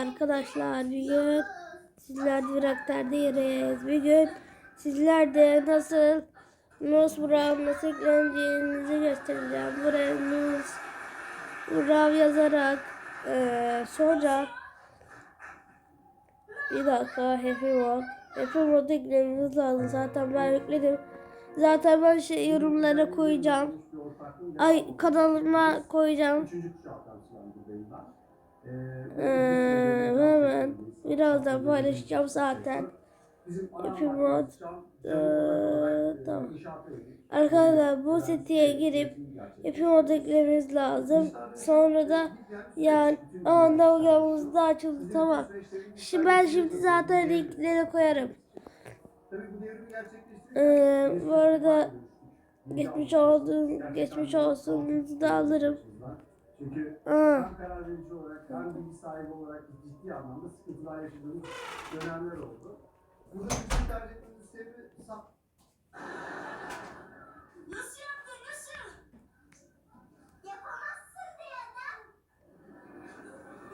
Arkadaşlar bugün sizler Direkter'deyiz. Bugün sizler de nasıl Nose Brown nasıl ekleneceğinizi göstereceğim. Buraya Nose Brown yazarak eee, sonra bir dakika Happy Mode Happy Mode eklememiz lazım. Zaten ben yükledim. Zaten ben şey yorumlara koyacağım. Ay kanalıma koyacağım. Ee, hemen birazdan paylaşacağım zaten. Ana Mod. Ee, tamam. Arkadaşlar bu siteye girip Happy Mod eklememiz lazım. Sonra da yani anda uygulamamız da açıldı tamam. Şimdi ben şimdi zaten linkleri koyarım. Ee, bu arada geçmiş olsun, geçmiş olsun da alırım. Çünkü hem karar verici olarak hem bilgi sahibi olarak ciddi anlamda sıkıntılar yaşadığımız dönemler oldu. Burada bizim tercih ettiğimiz sebebi Nasıl yaptın? Nasıl? Yapamazsın diyenden.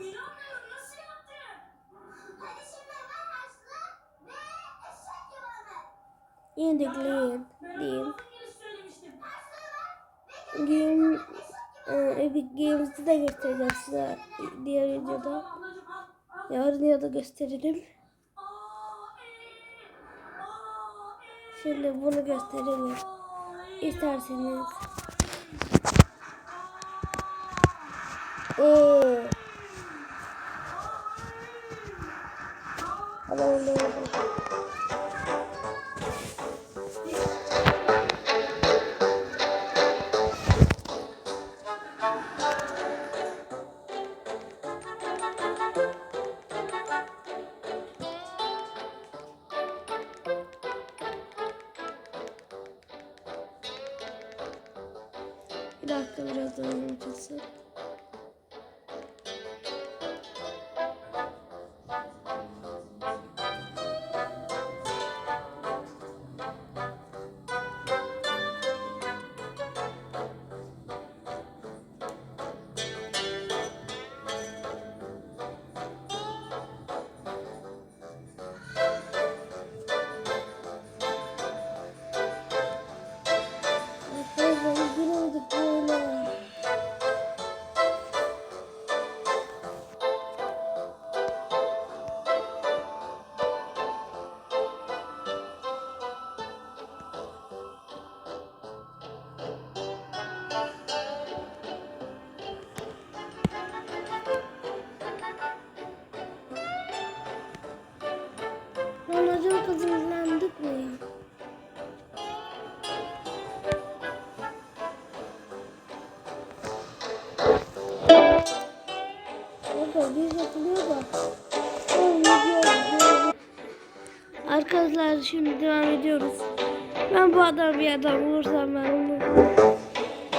İnanmıyorum. Nasıl yaptın? Hadi şimdi hemen haşla ve eşek yuvanı. indikleyin diyeyim. Ben gibi söylemiştim. Game, e, Epic Games'i de göstereceğim size diğer videoda. Yarın ya da gösterelim. Ee, ee, Şimdi bunu gösterelim. ee. İsterseniz. Oo. Allah Allah. Bir dakika biraz daha açılsın. Lan acaba kazandık mı ya? Arkadaşlar şimdi devam ediyoruz. Ben bu adam bir adam bulursam ben onu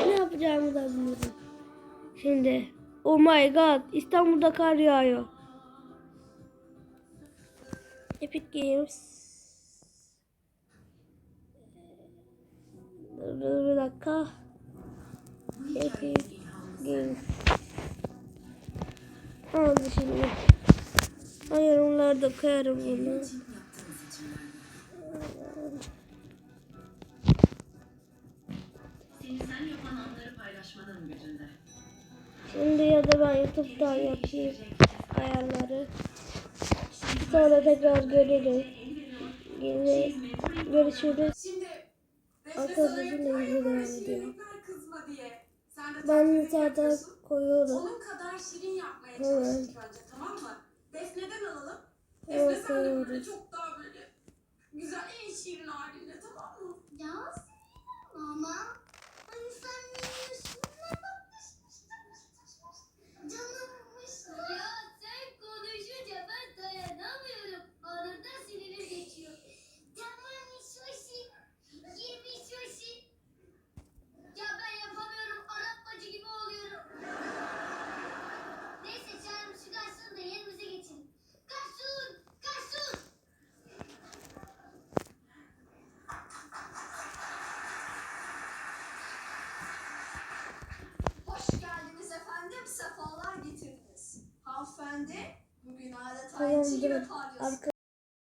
ne yapacağımı da bilmiyorum. Şimdi oh my god İstanbul'da kar yağıyor. Epic Games. Dur, bir dakika. Epic Games. Aldı şimdi. Hayır onları da koyarım bunu. Şimdi ya da ben YouTube'da yapayım ayarları. Sonra tekrar görürüm. Yine görüşürüz. Şimdi Arkadaşlar Defne şimdi sana video devam ediyor. şirinlikler kızma diye. Sen de Ben zaten koyuyorum. Onun kadar şirin yapmaya Evet. çalış ilk önce tamam mı? Defne'den alalım. Defne Evet, sen de böyle çok daha böyle güzel en şirin halinde tamam mı? Ya seviyorum 하는지 여기 나와서 저희 친구가 도와줬어요.